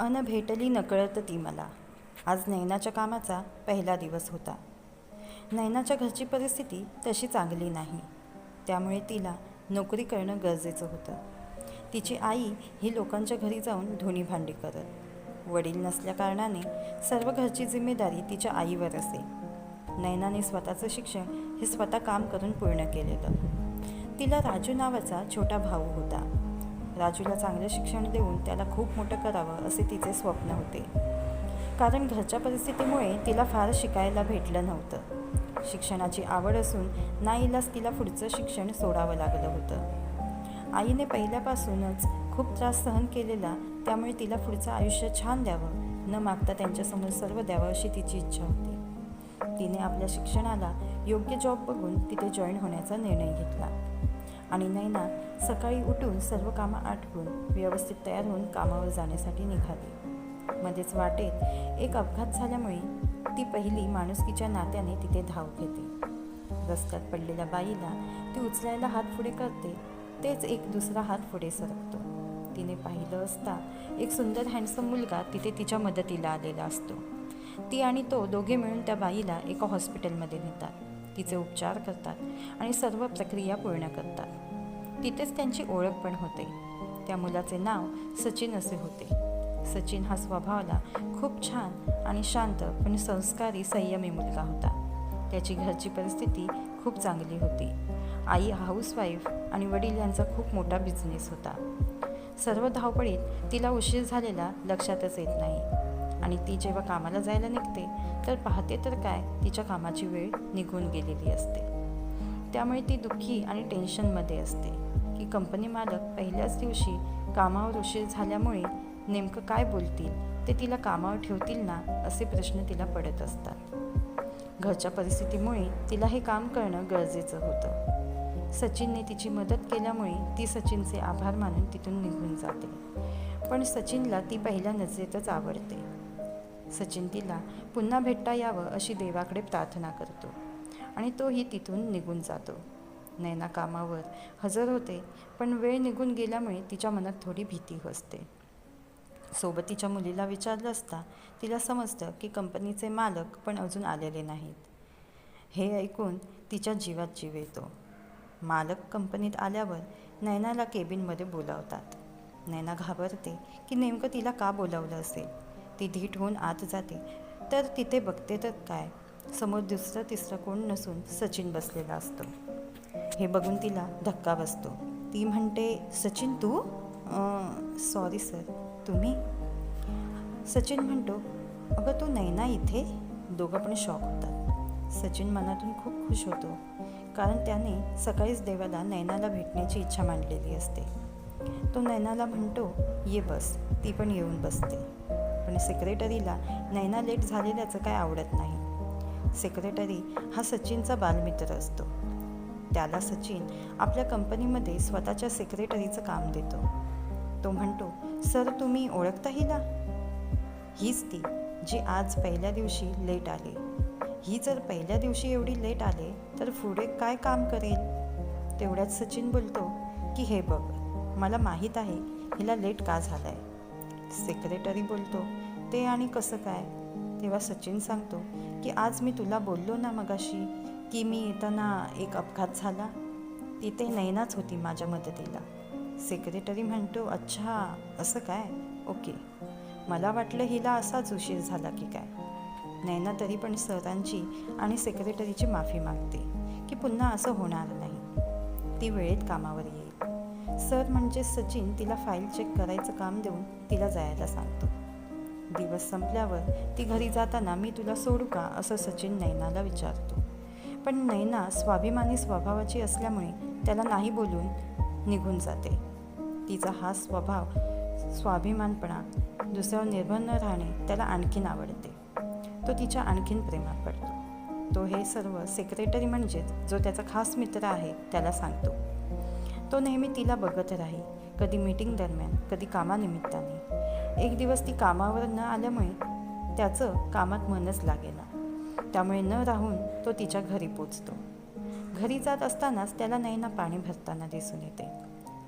अन भेटली नकळत ती मला. आज नैनाच्या कामाचा पहिला दिवस होता. नैनाच्या घरची परिस्थिती तशी चांगली नाही. त्यामुळे तिला नोकरी करणं गरजेचं होतं. तिची आई ही लोकांच्या घरी जाऊन धुणी भांडी करत. वडील नसल्याकारणाने सर्व घरची जिम्मेदारी तिच्या आईवर असे. नैनाने स्वतःचं शिक्षण हे स्वतः काम करून पूर्ण केलेलं. तिला राजू नावाचा छोटा भाऊ होता. राजूला चांगलं शिक्षण देऊन त्याला खूप मोठं करावं असे तिचे स्वप्न होते. कारण घरच्या परिस्थितीमुळे तिला फार शिकायला भेटलं नव्हतं. शिक्षणाची आवड असून नाईलाच तिला पुढचं शिक्षण सोडावं लागलं होतं. आईने पहिल्यापासूनच खूप त्रास सहन केलेला त्यामुळे तिला पुढचं आयुष्य छान द्यावं न मागता त्यांच्यासमोर सर्व द्यावं अशी तिची इच्छा होती. तिने आपल्या शिक्षणाला योग्य जॉब बघून तिथे जॉईन होण्याचा निर्णय घेतला. आणि नैना सकाळी उठून सर्व कामं आटपून व्यवस्थित तयार होऊन कामावर जाण्यासाठी निघाली. मध्येच वाटेत एक अपघात झाल्यामुळे ती पहिली माणुसकीच्या नात्याने तिथे धाव घेते. रस्त्यात पडलेल्या बाईला ती उचलायला हात पुढे करते तेच एक दुसरा हात पुढे सरकतो. तिने पाहिलं असता एक सुंदर हँडसम मुलगा तिथे तिच्या मदतीला आलेला असतो. ती आणि तो दोघे मिळून त्या बाईला एका हॉस्पिटलमध्ये नेतात. तिचे उपचार करतात आणि सर्व प्रक्रिया पूर्ण करतात. तिथेच त्यांची ओळख पण होते. त्या मुलाचे नाव सचिन असे होते. सचिन हा स्वभावाला खूप छान आणि शांत पण संस्कारी संयमी मुलगा होता. त्याची घरची परिस्थिती खूप चांगली होती. आई हाऊसवाईफ आणि वडील यांचा खूप मोठा बिझनेस होता. सर्व धावपळीत तिला उशीर झालेला लक्षातच येत नाही. आणि ती जेव्हा कामाला जायला निघते तर पाहते तर काय तिच्या कामाची वेळ निघून गेलेली असते. त्यामुळे ती दुःखी आणि टेन्शनमध्ये असते की कंपनी मालक पहिल्याच दिवशी कामावर उशीर झाल्यामुळे नेमकं काय बोलतील ते तिला कामावर ठेवतील ना असे प्रश्न तिला पडत असतात. घरच्या परिस्थितीमुळे तिला हे काम करणं गरजेचं होतं. सचिनने तिची मदत केल्यामुळे ती सचिनचे आभार मानून तिथून निघून जाते. पण सचिनला ती पहिल्या नजरेतच आवडते. सचिन तिला पुन्हा भेटता यावं अशी देवाकडे प्रार्थना करतो. आणि तोही तिथून निघून जातो. नैना कामावर हजर होते पण वेळ निघून गेल्यामुळे तिच्या मनात थोडी भीती असते. सोबतीच्या मुलीला विचारलं असता तिला समजतं की कंपनीचे मालक पण अजून आलेले नाहीत. हे ऐकून तिच्या जीवात जीव येतो. मालक कंपनीत आल्यावर नैनाला केबिनमध्ये बोलावतात. नैना घाबरते की नेमकं तिला का बोलावलं असेल? ती धीट होऊन आत जाते. तर तिथे बघते तर काय? समोर दुसरं तिसरं कोण नसून सचिन बसलेला असतो. हे बघून तिला धक्का बसतो. ती म्हणते सचिन तू? सॉरी सर तुम्ही? सचिन म्हणतो अगं तू नैना इथे? दोघं पण शॉक होतात. सचिन मनातून खूप खुश होतो कारण त्याने सकाळीच देवाला नैनाला भेटण्याची इच्छा मांडलेली असते. तो नैनाला म्हणतो ये बस. ती पण येऊन बसते. पण सेक्रेटरीला नैना लेट झालेल्याचं काय आवडत नाही. सेक्रेटरी हा सचिनचा बालमित्र असतो. त्याला सचिन आपल्या कंपनीमध्ये स्वतःच्या सेक्रेटरीचं काम देतो. तो म्हणतो सर तुम्ही ओळखता हिला? हीच ती जी आज पहिल्या दिवशी लेट आली. ही जर पहिल्या दिवशी एवढी लेट आले तर पुढे काय काम करेल? तेवढ्यात सचिन बोलतो की हे बघ मला माहीत आहे हिला लेट का झाला आहे सेक्रेटरी बोलतो ते आणि कसं काय? तेव्हा सचिन सांगतो की आज मी तुला बोललो ना मगाशी की मी येताना एक अपघात झाला. तिथे नैनाच होती माझ्या मदतीला. सेक्रेटरी म्हणतो अच्छा असं काय? ओके. मला वाटलं हिला असाच उशीर झाला की काय. नैना तरी पण सरांची आणि सेक्रेटरीची माफी मागते की पुन्हा असं होणार नाही. ती वेळेत कामावर येईल. सर म्हणजे सचिन तिला फाईल चेक करायचं काम देऊन तिला जायला सांगतो. दिवस संपल्यावर ती घरी जाताना मी तुला सोडू का असं सचिन नैनाला विचारतो. पण नैना स्वाभिमानी स्वभावाची असल्यामुळे त्याला नाही बोलून निघून जाते. तिचा हा स्वभाव स्वाभिमानपणा दुसऱ्यावर निर्भर न राहणे त्याला आणखीन आवडते. तो तिच्या आणखीन प्रेमात पडतो. तो हे सर्व सेक्रेटरी म्हणजेच जो त्याचा खास मित्र आहे त्याला सांगतो. तो नेहमी तिला बघत राही कधी मीटिंग दरम्यान कधी कामानिमित्ताने. एक दिवस ती कामावर न आल्यामुळे त्याचं कामात मनच लागेना. त्यामुळे न राहून तो तिच्या घरी पोचतो. घरी जात असतानाच त्याला नैना पाणी भरताना दिसून येते.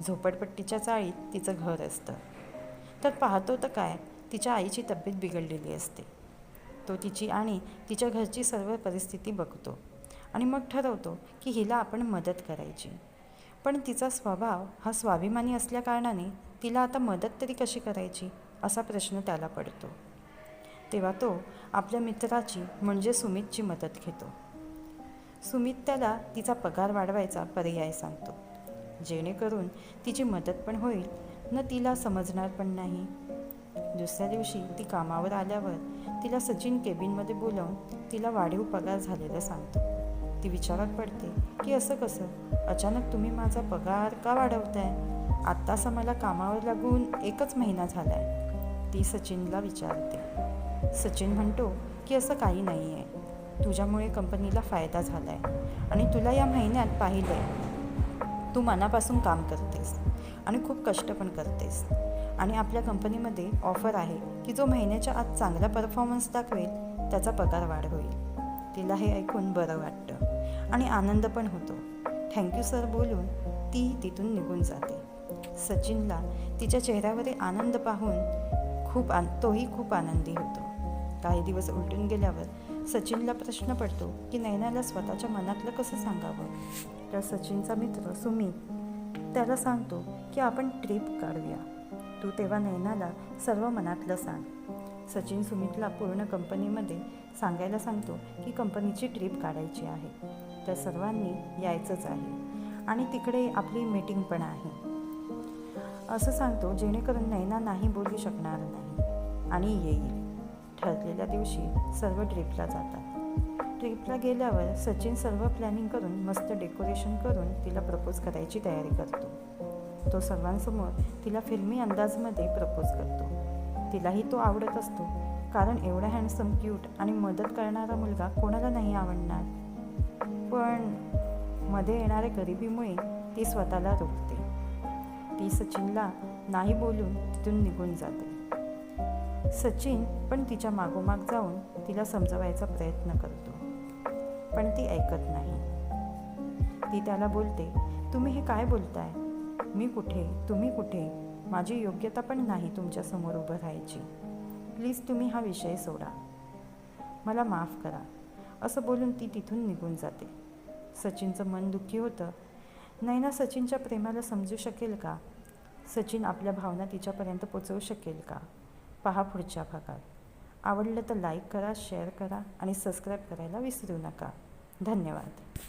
झोपडपट्टीच्या चाळीत तिचं घर असतं. तर पाहतो तर काय तिच्या आईची तब्येत बिघडलेली असते. तो तिची आणि तिच्या घरची सर्व परिस्थिती बघतो आणि मग ठरवतो की हिला आपण मदत करायची. पण तिचा स्वभाव हा स्वाभिमानी असल्याकारणाने तिला आता मदत तरी कशी करायची असा प्रश्न त्याला पडतो. तेव्हा तो आपल्या मित्राची म्हणजे सुमितची मदत घेतो. सुमित त्याला तिचा पगार वाढवायचा पर्याय सांगतो. जेणेकरून तिची मदत पण होईल न तिला समजणार पण नाही. दुसऱ्या दिवशी ती कामावर आल्यावर तिला सचिन केबिनमध्ये बोलावून तिला वाढीव पगार झालेलं सांगतो. ती विचारात पडते की असं कसं? अचानक तुम्ही माझा पगार का वाढवताय? आत्ताच मला कामावर लागून एकच महिना झाला आहे ती सचिनला विचारते. सचिन म्हणतो की असं काही नाही आहे तुझ्यामुळे कंपनीला फायदा झाला आहे आणि तुला या महिन्यात पाहिलं आहे तू मनापासून काम करतेस आणि खूप कष्ट पण करतेस. आणि आपल्या कंपनीमध्ये ऑफर आहे की जो महिन्याच्या आत चांगला परफॉर्मन्स दाखवेल त्याचा पगार वाढ होईल. तिला हे ऐकून बरं वाटतं. आणि आनंद पण होतो. थँक्यू सर बोलून ती तिथून निघून जाते. सचिनला तिच्या चेहऱ्यावरील आनंद पाहून खूप आन तोही खूप आनंदी होतो. काही दिवस उलटून गेल्यावर सचिनला प्रश्न पडतो की नैनाला स्वतःच्या मनातलं कसं सांगावं? तर सचिनचा मित्र सुमित त्याला सांगतो की आपण ट्रिप काढूया. तू तेव्हा नैनाला सर्व मनातलं सांग. सचिन सुमितला पूर्ण कंपनीमध्ये सांगायला सांगतो की कंपनीची ट्रिप काढायची आहे. तर सर्वांनी यायचंच आहे. आणि तिकडे आपली मीटिंग पण आहे. असं सांगतो जेणेकरून नैना नाही बोलू शकणार नाही. आणि येईल. ठरलेल्या दिवशी सर्व ट्रिपला जातात. ट्रिपला गेल्यावर सचिन सर्व प्लॅनिंग करून मस्त डेकोरेशन करून तिला प्रपोज करायची तयारी करतो. तो सर्वांसमोर तिला फिल्मी अंदाजमध्ये प्रपोज करतो. तिलाही तो आवडत असतो. कारण एवढा हँडसम क्यूट आणि मदत करणारा मुलगा कोणाला नाही आवडणार. पण मध्ये येणाऱ्या गरिबीमुळे ती स्वतःला रोखते. ती सचिनला नाही बोलून तिथून निघून जाते. सचिन पण तिच्या मागोमाग जाऊन तिला समजवायचा प्रयत्न करतो. पण ती ऐकत नाही. ती त्याला बोलते तुम्ही हे काय बोलताय? मी कुठे? तुम्ही कुठे? माझी योग्यता पण नाही तुमच्यासमोर उभं राहायची. प्लीज तुम्ही हा विषय सोडा. मला माफ करा. असं बोलून ती तिथून निघून जाते. सचिनचं मन दुःखी होतं. नैना सचिनच्या प्रेमाला समजू शकेल का? सचिन आपल्या भावना तिच्यापर्यंत पोचवू शकेल का? पहा पुढच्या भागात. आवडलं तर लाईक करा शेअर करा आणि सबस्क्राईब करायला विसरू नका. धन्यवाद.